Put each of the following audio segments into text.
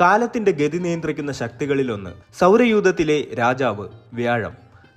കാലത്തിന്റെ ഗതി നിയന്ത്രിക്കുന്ന ശക്തികളിലൊന്ന് സൗരയൂഥത്തിലെ രാജാവ് വ്യാഴം.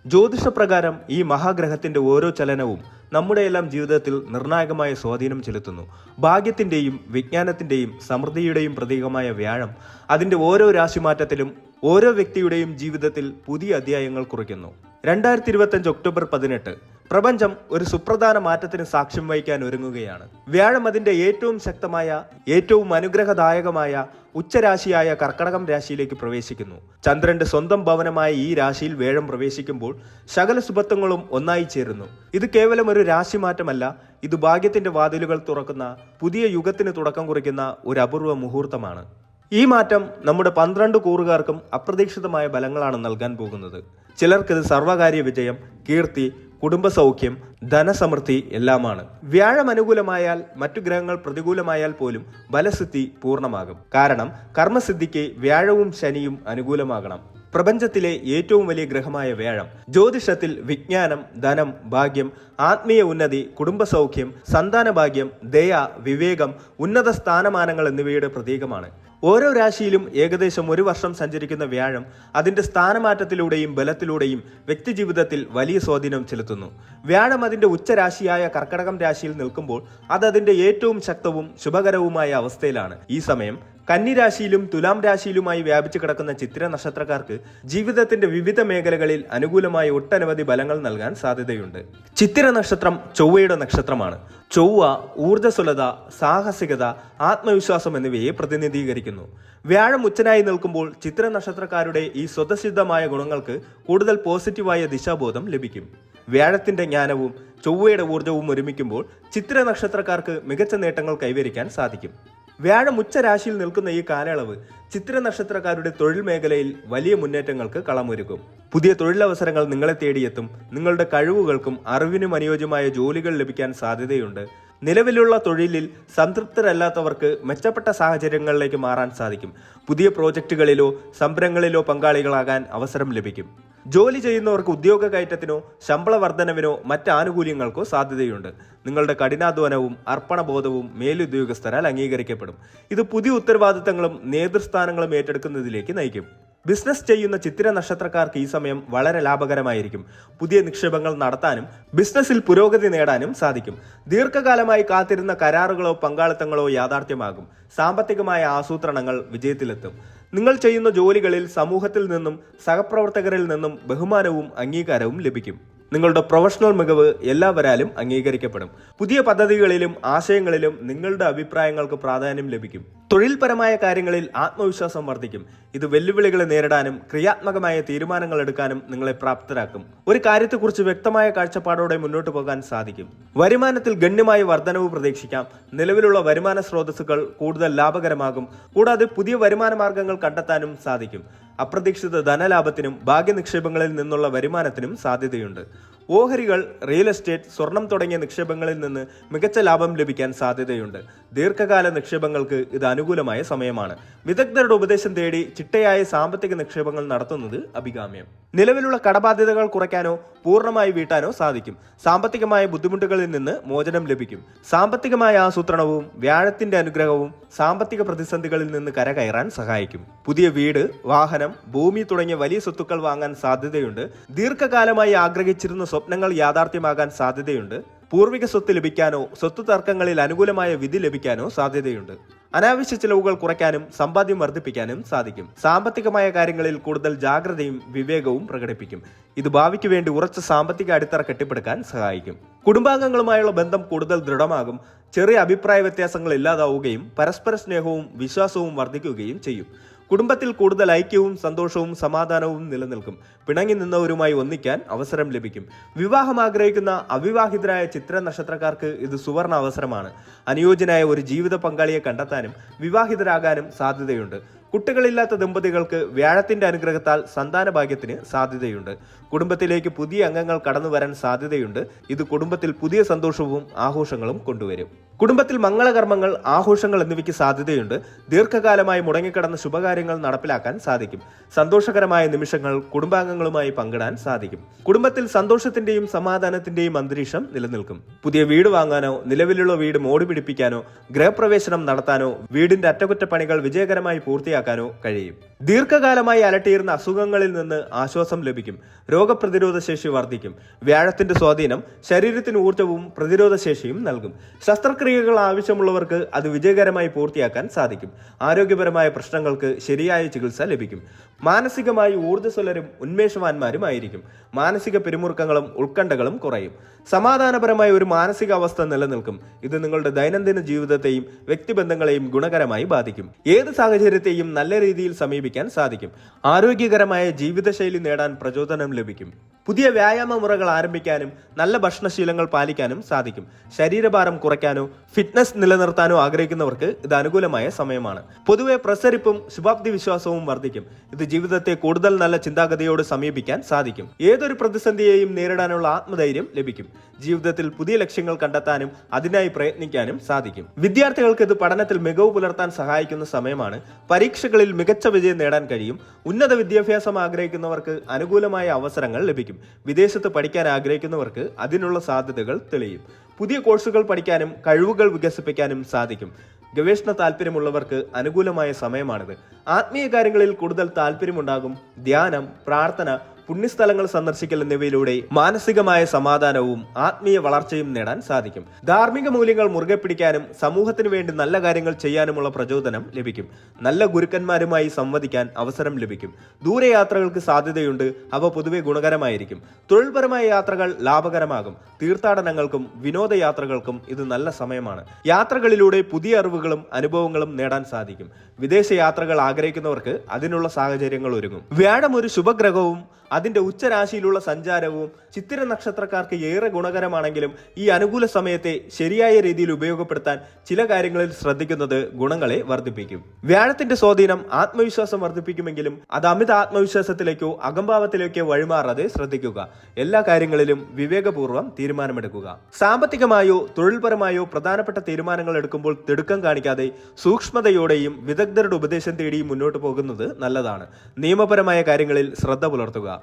ജ്യോതിഷപ്രകാരം ഈ മഹാഗ്രഹത്തിന്റെ ഓരോ ചലനവും നമ്മുടെയെല്ലാം ജീവിതത്തിൽ നിർണായകമായ സ്വാധീനം ചെലുത്തുന്നു. ഭാഗ്യത്തിന്റെയും വിജ്ഞാനത്തിന്റെയും സമൃദ്ധിയുടെയും പ്രതീകമായ വ്യാഴം അതിന്റെ ഓരോ രാശിമാറ്റത്തിലും ഓരോ വ്യക്തിയുടെയും ജീവിതത്തിൽ പുതിയ അധ്യായങ്ങൾ കുറിക്കുന്നു. രണ്ടായിരത്തി ഇരുപത്തഞ്ച് ഒക്ടോബർ പതിനെട്ട് പ്രപഞ്ചം ഒരു സുപ്രധാന മാറ്റത്തിന് സാക്ഷ്യം വഹിക്കാൻ ഒരുങ്ങുകയാണ്. വ്യാഴം അതിന്റെ ഏറ്റവും ശക്തമായ ഏറ്റവും അനുഗ്രഹദായകമായ ഉച്ചരാശിയായ കർക്കടകം രാശിയിലേക്ക് പ്രവേശിക്കുന്നു. ചന്ദ്രന്റെ സ്വന്തം ഭവനമായ ഈ രാശിയിൽ വേഴം പ്രവേശിക്കുമ്പോൾ സകല സുബത്വങ്ങളും ഒന്നായി ചേരുന്നു. ഇത് കേവലം ഒരു രാശി മാറ്റമല്ല ഇത് ഭാഗ്യത്തിന്റെ വാതിലുകൾ തുറക്കുന്ന പുതിയ യുഗത്തിന് തുടക്കം കുറിക്കുന്ന ഒരു അപൂർവ മുഹൂർത്തമാണ്. ഈ മാറ്റം നമ്മുടെ പന്ത്രണ്ട് കൂറുകാർക്കും അപ്രതീക്ഷിതമായ ബലങ്ങളാണ് നൽകാൻ പോകുന്നത്. ചിലർക്കിത് സർവകാര്യ വിജയം കീർത്തി കുടുംബസൗഖ്യം ധനസമൃദ്ധി എല്ലാമാണ്. വ്യാഴം അനുകൂലമായാൽ മറ്റു ഗ്രഹങ്ങൾ പ്രതികൂലമായാൽ പോലും ബലസിദ്ധി പൂർണമാകും. കാരണം കർമ്മസിദ്ധിക്ക് വ്യാഴവും ശനിയും അനുകൂലമാകണം. പ്രപഞ്ചത്തിലെ ഏറ്റവും വലിയ ഗ്രഹമായ വ്യാഴം. ജ്യോതിഷത്തിൽ വിജ്ഞാനം ധനം ഭാഗ്യം ആത്മീയ ഉന്നതി കുടുംബസൗഖ്യം സന്താന ഭാഗ്യം ദയ വിവേകം ഉന്നത സ്ഥാനമാനങ്ങൾ എന്നിവയുടെ പ്രതീകമാണ്. ഓരോ രാശിയിലും ഏകദേശം ഒരു വർഷം സഞ്ചരിക്കുന്ന വ്യാഴം അതിന്റെ സ്ഥാനമാറ്റത്തിലൂടെയും ബലത്തിലൂടെയും വ്യക്തിജീവിതത്തിൽ വലിയ സ്വാധീനം ചെലുത്തുന്നു. വ്യാഴം അതിന്റെ ഉച്ചരാശിയായ കർക്കടകം രാശിയിൽ നിൽക്കുമ്പോൾ അത് അതിന്റെ ഏറ്റവും ശക്തവും ശുഭകരവുമായ അവസ്ഥയിലാണ്. ഈ സമയം കന്നിരാശിയിലും തുലാം രാശിയിലുമായി വ്യാപിച്ചു കിടക്കുന്ന ചിത്ര നക്ഷത്രക്കാർക്ക് ജീവിതത്തിന്റെ വിവിധ മേഖലകളിൽ അനുകൂലമായ ഒട്ടനവധി ബലങ്ങൾ നൽകാൻ സാധ്യതയുണ്ട്. ചിത്ര നക്ഷത്രം ചൊവ്വയുടെ നക്ഷത്രമാണ്. ചൊവ്വ ഊർജസ്വലത സാഹസികത ആത്മവിശ്വാസം എന്നിവയെ പ്രതിനിധീകരിക്കുന്നു. വ്യാഴം ഉച്ചനായി നിൽക്കുമ്പോൾ ചിത്ര നക്ഷത്രക്കാരുടെ ഈ സ്വതസിദ്ധമായ ഗുണങ്ങൾക്ക് കൂടുതൽ പോസിറ്റീവായ ദിശാബോധം ലഭിക്കും. വ്യാഴത്തിന്റെ ജ്ഞാനവും ചൊവ്വയുടെ ഊർജവും ഒരുമിക്കുമ്പോൾ ചിത്ര നക്ഷത്രക്കാർക്ക് മികച്ച നേട്ടങ്ങൾ കൈവരിക്കാൻ സാധിക്കും. വ്യാഴം ഉച്ചരാശിയിൽ നിൽക്കുന്ന ഈ കാലയളവ് ചിത്ര നക്ഷത്രക്കാരുടെ തൊഴിൽ മേഖലയിൽ വലിയ മുന്നേറ്റങ്ങൾക്ക് കളമൊരുക്കും. പുതിയ തൊഴിലവസരങ്ങൾ നിങ്ങളെ തേടിയെത്തും. നിങ്ങളുടെ കഴിവുകൾക്കും അറിവിനും അനുയോജ്യമായ ജോലികൾ ലഭിക്കാൻ സാധ്യതയുണ്ട്. നിലവിലുള്ള തൊഴിലിൽ സംതൃപ്തരല്ലാത്തവർക്ക് മെച്ചപ്പെട്ട സാഹചര്യങ്ങളിലേക്ക് മാറാൻ സാധിക്കും. പുതിയ പ്രോജക്റ്റുകളിലോ സംരംഭങ്ങളിലോ പങ്കാളികളാകാൻ അവസരം ലഭിക്കും. ജോലി ചെയ്യുന്നവർക്ക് ഉദ്യോഗ കയറ്റത്തിനോ ശമ്പള വർധനവിനോ മറ്റ് ആനുകൂല്യങ്ങൾക്കോ സാധ്യതയുണ്ട്. നിങ്ങളുടെ കഠിനാധ്വാനവും അർപ്പണബോധവും മേലുദ്യോഗസ്ഥരാൽ അംഗീകരിക്കപ്പെടും. ഇത് പുതിയ ഉത്തരവാദിത്തങ്ങളും നേതൃസ്ഥാനങ്ങളും ഏറ്റെടുക്കുന്നതിലേക്ക് നയിക്കും. ബിസിനസ് ചെയ്യുന്ന ചിത്തിര നക്ഷത്രക്കാർക്ക് ഈ സമയം വളരെ ലാഭകരമായിരിക്കും. പുതിയ നിക്ഷേപങ്ങൾ നടത്താനും ബിസിനസ്സിൽ പുരോഗതി നേടാനും സാധിക്കും. ദീർഘകാലമായി കാത്തിരുന്ന കരാറുകളോ പങ്കാളിത്തങ്ങളോ യാഥാർത്ഥ്യമാകും. സാമ്പത്തികമായ ആസൂത്രണങ്ങൾ വിജയത്തിലെത്തും. നിങ്ങൾ ചെയ്യുന്ന ജോലികളിൽ സമൂഹത്തിൽ നിന്നും സഹപ്രവർത്തകരിൽ നിന്നും ബഹുമാനവും അംഗീകാരവും ലഭിക്കും. നിങ്ങളുടെ പ്രൊഫഷണൽ മികവ് എല്ലാവരാലും അംഗീകരിക്കപ്പെടും. പുതിയ പദ്ധതികളിലും ആശയങ്ങളിലും നിങ്ങളുടെ അഭിപ്രായങ്ങൾക്ക് പ്രാധാന്യം ലഭിക്കും. തൊഴിൽപരമായ കാര്യങ്ങളിൽ ആത്മവിശ്വാസം വർദ്ധിക്കും. ഇത് വെല്ലുവിളികളെ നേരിടാനും ക്രിയാത്മകമായ തീരുമാനങ്ങൾ എടുക്കാനും നിങ്ങളെ പ്രാപ്തരാക്കും. ഒരു കാര്യത്തെക്കുറിച്ച് വ്യക്തമായ കാഴ്ചപ്പാടോടെ മുന്നോട്ട് പോകാൻ സാധിക്കും. വരുമാനത്തിൽ ഗണ്യമായ വർധനവ് പ്രതീക്ഷിക്കാം. നിലവിലുള്ള വരുമാന സ്രോതസ്സുകൾ കൂടുതൽ ലാഭകരമാകും. കൂടാതെ പുതിയ വരുമാന മാർഗങ്ങൾ കണ്ടെത്താനും സാധിക്കും. അപ്രതീക്ഷിത ധനലാഭത്തിനും ഭാഗ്യനിക്ഷേപങ്ങളിൽ നിന്നുള്ള വരുമാനത്തിനും സാധ്യതയുണ്ട്. ഓഹരികൾ റിയൽ എസ്റ്റേറ്റ് സ്വർണം തുടങ്ങിയ നിക്ഷേപങ്ങളിൽ നിന്ന് മികച്ച ലാഭം ലഭിക്കാൻ സാധ്യതയുണ്ട്. ദീർഘകാല നിക്ഷേപങ്ങൾക്ക് ഇത് അനുകൂലമായ സമയമാണ്. വിദഗ്ധരുടെ ഉപദേശം തേടി ചിട്ടയായ സാമ്പത്തിക നിക്ഷേപങ്ങൾ നടത്തുന്നത് അഭികാമ്യം. നിലവിലുള്ള കടബാധ്യതകൾ കുറയ്ക്കാനോ പൂർണമായി വീട്ടാനോ സാധിക്കും. സാമ്പത്തികമായ ബുദ്ധിമുട്ടുകളിൽ നിന്ന് മോചനം ലഭിക്കും. സാമ്പത്തികമായ ആസൂത്രണവും വ്യാഴത്തിന്റെ അനുഗ്രഹവും സാമ്പത്തിക പ്രതിസന്ധികളിൽ നിന്ന് കരകയറാൻ സഹായിക്കും. പുതിയ വീട് വാഹനം ഭൂമി തുടങ്ങിയ വലിയ സ്വത്തുക്കൾ വാങ്ങാൻ സാധ്യതയുണ്ട്. ദീർഘകാലമായി ആഗ്രഹിച്ചിരുന്ന സ്വപ്നങ്ങൾ യാഥാർത്ഥ്യമാകാൻ സാധ്യതയുണ്ട്. പൂർവിക സ്വത്ത് ലഭിക്കാനോ സ്വത്ത് തർക്കങ്ങളിൽ അനുകൂലമായ വിധി ലഭിക്കാനോ സാധ്യതയുണ്ട്. അനാവശ്യ ചിലവുകൾ കുറയ്ക്കാനും സമ്പാദ്യം വർദ്ധിപ്പിക്കാനും സാധിക്കും. സാമ്പത്തികമായ കാര്യങ്ങളിൽ കൂടുതൽ ജാഗ്രതയും വിവേകവും പ്രകടിപ്പിക്കും. ഇത് ഭാവിക്ക് വേണ്ടി ഉറച്ച സാമ്പത്തിക അടിത്തറ കെട്ടിപ്പടുക്കാൻ സഹായിക്കും. കുടുംബാംഗങ്ങളുമായുള്ള ബന്ധം കൂടുതൽ ദൃഢമാകും. ചെറിയ അഭിപ്രായ വ്യത്യാസങ്ങൾ ഇല്ലാതാവുകയും പരസ്പര സ്നേഹവും വിശ്വാസവും വർദ്ധിക്കുകയും ചെയ്യും. കുടുംബത്തിൽ കൂടുതൽ ഐക്യവും സന്തോഷവും സമാധാനവും നിലനിൽക്കും. പിണങ്ങി നിന്നവരുമായി ഒന്നിക്കാൻ അവസരം ലഭിക്കും. വിവാഹം ആഗ്രഹിക്കുന്ന അവിവാഹിതരായ ചിത്ര നക്ഷത്രക്കാർക്ക് ഇത് സുവർണ അവസരമാണ്. അനുയോജ്യനായ ഒരു ജീവിത പങ്കാളിയെ കണ്ടെത്താനും വിവാഹിതരാകാനും സാധ്യതയുണ്ട്. കുട്ടികളില്ലാത്ത ദമ്പതികൾക്ക് വ്യാഴത്തിന്റെ അനുഗ്രഹത്താൽ സന്താന ഭാഗ്യത്തിന് സാധ്യതയുണ്ട്. കുടുംബത്തിലേക്ക് പുതിയ അംഗങ്ങൾ കടന്നു വരാൻ സാധ്യതയുണ്ട്. ഇത് കുടുംബത്തിൽ പുതിയ സന്തോഷവും ആഘോഷങ്ങളും കൊണ്ടുവരും. കുടുംബത്തിൽ മംഗളകർമ്മങ്ങൾ ആഘോഷങ്ങൾ എന്നിവയ്ക്ക് സാധ്യതയുണ്ട്. ദീർഘകാലമായി മുടങ്ങിക്കിടന്ന ശുഭകാര്യങ്ങൾ നടപ്പിലാക്കാൻ സാധിക്കും. സന്തോഷകരമായ നിമിഷങ്ങൾ കുടുംബാംഗങ്ങളുമായി പങ്കിടാൻ സാധിക്കും. കുടുംബത്തിൽ സന്തോഷത്തിന്റെയും സമാധാനത്തിന്റെയും അന്തരീക്ഷം നിലനിൽക്കും. പുതിയ വീട് വാങ്ങാനോ നിലവിലുള്ള വീട് മോടി പിടിപ്പിക്കാനോ ഗൃഹപ്രവേശനം നടത്താനോ വീടിന്റെ അറ്റകുറ്റപ്പണികൾ വിജയകരമായി പൂർത്തിയാക്കാനോ പൂർത്തിയാക്കാനോ കഴിയും. ദീർഘകാലമായി അലട്ടിയിരുന്ന അസുഖങ്ങളിൽ നിന്ന് ആശ്വാസം ലഭിക്കും. രോഗപ്രതിരോധ ശേഷി വർദ്ധിക്കും. വ്യാഴത്തിന്റെ സ്വാധീനം ശരീരത്തിന് ഊർജവും പ്രതിരോധ ശേഷിയും നൽകും. ശസ്ത്രക്രിയകൾ ആവശ്യമുള്ളവർക്ക് അത് വിജയകരമായി പൂർത്തിയാക്കാൻ സാധിക്കും. ആരോഗ്യപരമായ പ്രശ്നങ്ങൾക്ക് ശരിയായ ചികിത്സ ലഭിക്കും. മാനസികമായി ഊർജസ്വലരും ഉന്മേഷവാന്മാരുമായിരിക്കും. മാനസിക പിരിമുറുക്കങ്ങളും ഉത്കണ്ഠകളും കുറയും. സമാധാനപരമായ ഒരു മാനസികാവസ്ഥ നിലനിൽക്കും. ഇത് നിങ്ങളുടെ ദൈനംദിന ജീവിതത്തെയും വ്യക്തിബന്ധങ്ങളെയും ഗുണകരമായി ബാധിക്കും. ഏത് സാഹചര്യത്തെയും നല്ല രീതിയിൽ സമീപിക്കാൻ സാധിക്കും. ആരോഗ്യകരമായ ജീവിതശൈലി നേടാൻ പ്രചോദനം ലഭിക്കും. പുതിയ വ്യായാമ മുറകൾ ആരംഭിക്കാനും നല്ല ഭക്ഷണശീലങ്ങൾ പാലിക്കാനും സാധിക്കും. ശരീരഭാരം കുറയ്ക്കാനോ ഫിറ്റ്നസ് നിലനിർത്താനോ ആഗ്രഹിക്കുന്നവർക്ക് ഇത് അനുകൂലമായ സമയമാണ്. പൊതുവെ പ്രസരിപ്പും ശുഭാപ്തി വിശ്വാസവും വർദ്ധിക്കും. ഇത് ജീവിതത്തെ കൂടുതൽ നല്ല ചിന്താഗതിയോട് സമീപിക്കാൻ സാധിക്കും. ഏതൊരു പ്രതിസന്ധിയെയും നേരിടാനുള്ള ആത്മധൈര്യം ലഭിക്കും. ജീവിതത്തിൽ പുതിയ ലക്ഷ്യങ്ങൾ കണ്ടെത്താനും അതിനായി പ്രയത്നിക്കാനും സാധിക്കും. വിദ്യാർത്ഥികൾക്ക് ഇത് പഠനത്തിൽ മികവ് പുലർത്താൻ സഹായിക്കുന്ന സമയമാണ്. പരീക്ഷകളിൽ മികച്ച വിജയം നേടാൻ കഴിയും. ഉന്നത വിദ്യാഭ്യാസം ആഗ്രഹിക്കുന്നവർക്ക് അനുകൂലമായ അവസരങ്ങൾ ലഭിക്കും. വിദേശത്ത് പഠിക്കാൻ ആഗ്രഹിക്കുന്നവർക്ക് അതിനുള്ള സാധ്യതകൾ തെളിയും. പുതിയ കോഴ്സുകൾ പഠിക്കാനും കഴിവുകൾ വികസിപ്പിക്കാനും സാധിക്കും. ഗവേഷണ താല്പര്യമുള്ളവർക്ക് അനുകൂലമായ സമയമാണിത്. ആത്മീയ കാര്യങ്ങളിൽ കൂടുതൽ താല്പര്യമുണ്ടാകും. ധ്യാനം പ്രാർത്ഥന പുണ്യസ്ഥലങ്ങൾ സന്ദർശിക്കൽ എന്നിവയിലൂടെ മാനസികമായ സമാധാനവും ആത്മീയ വളർച്ചയും നേടാൻ സാധിക്കും. ധാർമ്മിക മൂല്യങ്ങൾ മുറുകെ പിടിക്കാനും സമൂഹത്തിന് വേണ്ടി നല്ല കാര്യങ്ങൾ ചെയ്യാനുമുള്ള പ്രചോദനം ലഭിക്കും. നല്ല ഗുരുക്കന്മാരുമായി സംവദിക്കാൻ അവസരം ലഭിക്കും. ദൂരയാത്രകൾക്ക് സാധ്യതയുണ്ട്. അവ പൊതുവെ ഗുണകരമായിരിക്കും. തൊഴിൽപരമായ യാത്രകൾ ലാഭകരമാകും. തീർത്ഥാടനങ്ങൾക്കും വിനോദയാത്രകൾക്കും ഇത് നല്ല സമയമാണ്. യാത്രകളിലൂടെ പുതിയ അറിവുകളും അനുഭവങ്ങളും നേടാൻ സാധിക്കും. വിദേശ യാത്രകൾ ആഗ്രഹിക്കുന്നവർക്ക് അതിനുള്ള സാഹചര്യങ്ങൾ ഒരുങ്ങും. വ്യാഴം ഒരു ശുഭഗ്രഹവും അതിന്റെ ഉച്ചരാശിയിലുള്ള സഞ്ചാരവും ചിത്തിര നക്ഷത്രക്കാർക്ക് ഏറെ ഗുണകരമാണെങ്കിലും ഈ അനുകൂല സമയത്തെ ശരിയായ രീതിയിൽ ഉപയോഗപ്പെടുത്താൻ ചില കാര്യങ്ങളിൽ ശ്രദ്ധിക്കുന്നത് ഗുണങ്ങളെ വർദ്ധിപ്പിക്കും. വ്യാഴത്തിന്റെ സ്വാധീനം ആത്മവിശ്വാസം വർദ്ധിപ്പിക്കുമെങ്കിലും അത് അമിത ആത്മവിശ്വാസത്തിലേക്കോ അകംഭാവത്തിലേക്കോ വഴിമാറാതെ ശ്രദ്ധിക്കുക. എല്ലാ കാര്യങ്ങളിലും വിവേകപൂർവം തീരുമാനമെടുക്കുക. സാമ്പത്തികമായോ തൊഴിൽപരമായോ പ്രധാനപ്പെട്ട തീരുമാനങ്ങൾ എടുക്കുമ്പോൾ തിടുക്കം കാണിക്കാതെ സൂക്ഷ്മതയോടെയും വിദഗ്ധരുടെ ഉപദേശം തേടിയും മുന്നോട്ട് പോകുന്നത് നല്ലതാണ്. നിയമപരമായ കാര്യങ്ങളിൽ ശ്രദ്ധ പുലർത്തുക.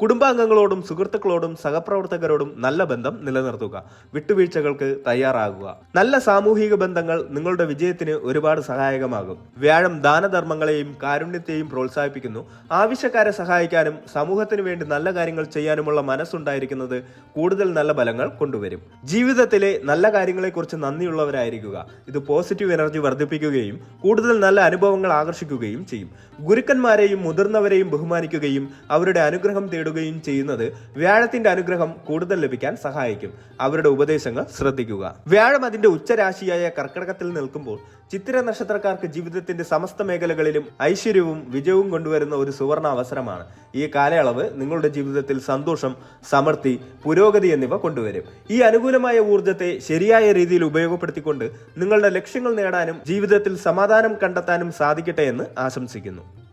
കുടുംബാംഗങ്ങളോടും സുഹൃത്തുക്കളോടും സഹപ്രവർത്തകരോടും നല്ല ബന്ധം നിലനിർത്തുക. വിട്ടുവീഴ്ചകൾക്ക് തയ്യാറാകുക. നല്ല സാമൂഹിക ബന്ധങ്ങൾ നിങ്ങളുടെ വിജയത്തിന് ഒരുപാട് സഹായകമാകും. വ്യാഴം ദാനധർമ്മങ്ങളെയും കാരുണ്യത്തെയും പ്രോത്സാഹിപ്പിക്കുന്നു. ആവശ്യക്കാരെ സഹായിക്കാനും സമൂഹത്തിന് വേണ്ടി നല്ല കാര്യങ്ങൾ ചെയ്യാനുമുള്ള മനസ്സുണ്ടായിരിക്കുന്നത് കൂടുതൽ നല്ല ഫലങ്ങൾ കൊണ്ടുവരും. ജീവിതത്തിലെ നല്ല കാര്യങ്ങളെക്കുറിച്ച് നന്ദിയുള്ളവരായിരിക്കുക. ഇത് പോസിറ്റീവ് എനർജി വർദ്ധിപ്പിക്കുകയും കൂടുതൽ നല്ല അനുഭവങ്ങൾ ആകർഷിക്കുകയും ചെയ്യും. ഗുരുക്കന്മാരെയും മുതിർന്നവരെയും ബഹുമാനിക്കുകയും അവരുടെ അനുഗ്രഹം തേടുകയും ചെയ്യുന്നത് വ്യാഴത്തിന്റെ അനുഗ്രഹം കൂടുതൽ ലഭിക്കാൻ സഹായിക്കും. അവരുടെ ഉപദേശങ്ങൾ ശ്രദ്ധിക്കുക. വ്യാഴം അതിന്റെ ഉച്ചരാശിയായ കർക്കടകത്തിൽ നിൽക്കുമ്പോൾ ചിത്തിര നക്ഷത്രക്കാർക്ക് ജീവിതത്തിന്റെ സമസ്ത മേഖലകളിലും ഐശ്വര്യവും വിജയവും കൊണ്ടുവരുന്ന ഒരു സുവർണ അവസരമാണ് ഈ കാലയളവ് നിങ്ങളുടെ ജീവിതത്തിൽ സന്തോഷം സമൃദ്ധി പുരോഗതി എന്നിവ കൊണ്ടുവരും. ഈ അനുകൂലമായ ഊർജത്തെ ശരിയായ രീതിയിൽ ഉപയോഗപ്പെടുത്തിക്കൊണ്ട് നിങ്ങളുടെ ലക്ഷ്യങ്ങൾ നേടാനും ജീവിതത്തിൽ സമാധാനം കണ്ടെത്താനും സാധിക്കട്ടെ എന്ന് ആശംസിക്കുന്നു.